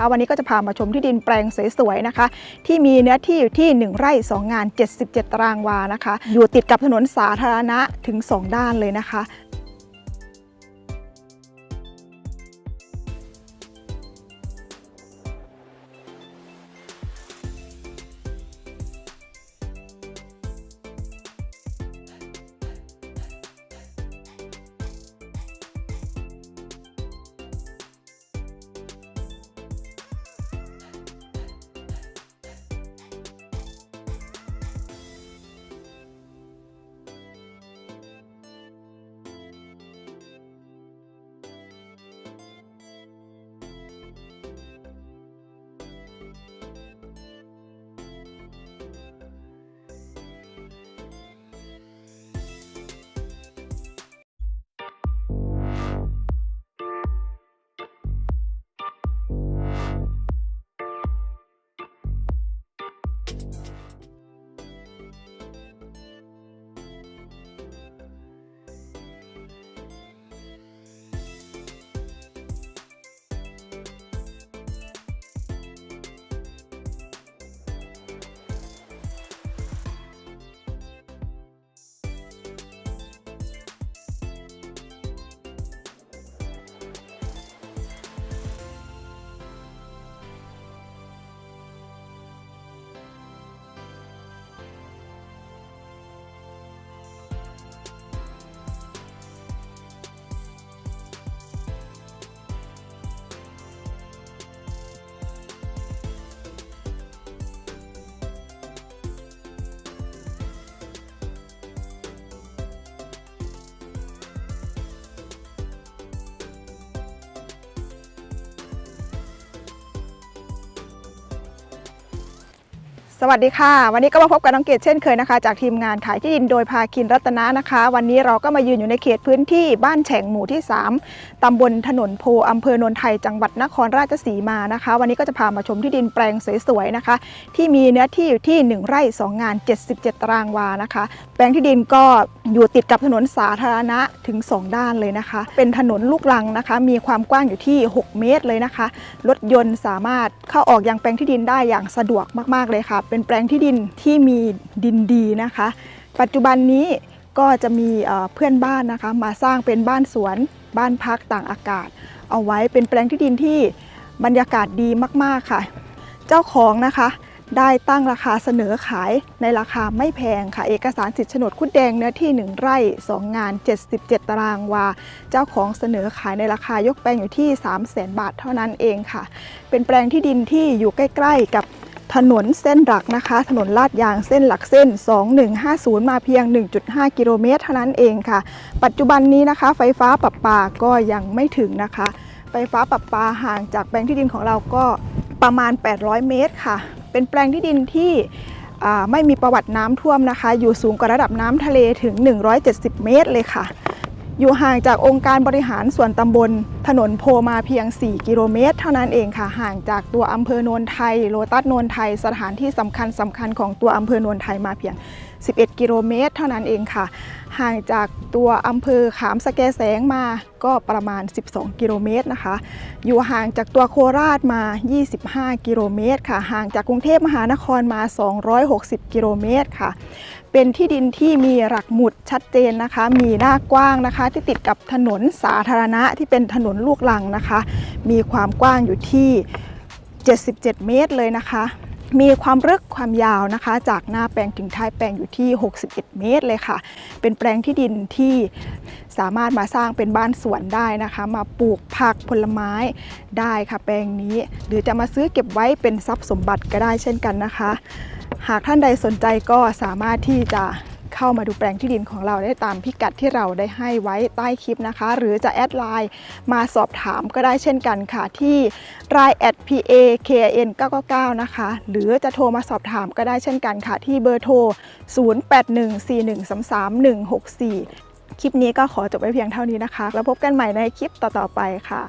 คะวันนี้ก็จะพามาชมที่ดินแปลงสวยๆนะคะ ที่มีเนื้อที่อยู่ที่ 1 ไร่ 2 งาน 77 ตารางวานะคะ อยู่ติดกับถนนสาธารณะถึง 2 ด้านเลยนะคะ สวัสดีค่ะ วันนี้ก็มาพบกับน้องเกดเช่นเคยนะคะ จากทีมงานขายที่ดินโดยภาคินรัตนะนะคะ วันนี้เราก็มายืนอยู่ในเขตพื้นที่บ้านแฉ่งหมู่ที่ 3ตำบลถนนโพอำเภอโนนไทยจังหวัดนครราชสีมานะคะ วันนี้ก็จะพามาชมที่ดินแปลงสวยๆนะคะ ที่มีเนื้อที่อยู่ที่ 1 ไร่ 2 งาน 77 ตารางวานะคะ แปลงที่ดินก็อยู่ติดกับถนนสาธารณะถึง 2 ด้านเลยนะคะ เป็นถนนลูกรังนะคะ มีความกว้างอยู่ที่ 6 เมตรเลยนะคะรถยนต์สามารถเข้าออกยังแปลงที่ดินได้อย่างสะดวกมากๆเลยค่ะเป็นแปลงที่ดินที่มีดินดีนะคะ ปัจจุบันนี้ก็จะมีเพื่อนบ้านนะคะ มาสร้างเป็นบ้านสวนบ้านพักต่างอากาศ เอาไว้เป็นแปลงที่ดินที่บรรยากาศดีมากๆค่ะ เจ้าของนะคะได้ตั้งราคาเสนอขายในราคาไม่แพงค่ะ เอกสารสิทธิ์โฉนดคุดแดงเนื้อที่ 1 ไร่ 2 งาน 77 ตารางวา เจ้าของเสนอขายในราคายกแปลงอยู่ที่ 3 0 0 0 0 0 บาทเท่านั้นเองค่ะ เป็นแปลงที่ดินที่อยู่ใกล้ ๆ กับ ถนนเส้นหลักนะคะ ถนนลาดยางเส้นหลักเส้น 2150 มาเพียง 1.5 กิโลเมตรเท่านั้นเองค่ะ ปัจจุบันนี้นะคะ ไฟฟ้าประปาก็ยังไม่ถึงนะคะ ไฟฟ้าประปาห่างจากแปลงที่ดินของเราก็ประมาณ 800 เมตรค่ะ เป็นแปลงที่ดินที่ไม่มีประวัติน้ำท่วมนะคะ อยู่สูงกว่าระดับน้ำทะเลถึง 170 เมตรเลยค่ะ อยู่ห่างจากองค์การบริหารส่วนตำบล ถนนโพมาเพียง 4 กิโลเมตร เท่านั้นเองค่ะ ห่างจากตัวอำเภอโนนไทย โลตัสโนนไทย สถานที่สำคัญสำคัญของตัวอำเภอโนนไทยมาเพียง 11 กิโลเมตร เท่านั้นเองค่ะ ห่างจากตัวอำเภอขามสแกแสงมาก็ประมาณ 12 กิโลเมตรนะคะ อยู่ห่างจากตัวโคราชมา 25 กิโลเมตรค่ะ ห่างจากกรุงเทพมหานครมา 260 กิโลเมตรค่ะ เป็นที่ดินที่มีหลักหมุดชัดเจนนะคะ มีหน้ากว้างนะคะ ที่ติดกับถนนสาธารณะที่เป็นถนนลูกลังนะคะ มีความกว้างอยู่ที่ 77 เมตรเลยนะคะ มีความลึกความยาวนะคะ จากหน้าแปลงถึงท้ายแปลงอยู่ที่ 61 เมตรเลยค่ะ เป็นแปลงที่ดินที่สามารถมาสร้างเป็นบ้านสวนได้นะคะ มาปลูกผักผลไม้ได้ค่ะ แปลงนี้ หรือจะมาซื้อเก็บไว้เป็นทรัพย์สมบัติก็ได้เช่นกันนะคะ หากท่านใดสนใจก็สามารถที่จะ เข้ามาดูแปลงที่ดินของเราได้ตามพิกัดที่เราได้ให้ไว้ใต้คลิปนะคะ หรือจะแอดไลน์มาสอบถามก็ได้เช่นกันค่ะที่ r i at p a k n 999นะคะ หรือจะโทรมาสอบถามก็ได้เช่นกันค่ะ ที่เบอร์โทร 0814133164 คลิปนี้ก็ขอจบไว้เพียงเท่านี้นะคะ แล้วพบกันใหม่ในคลิปต่อๆไปค่ะ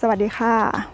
สวัสดีค่ะ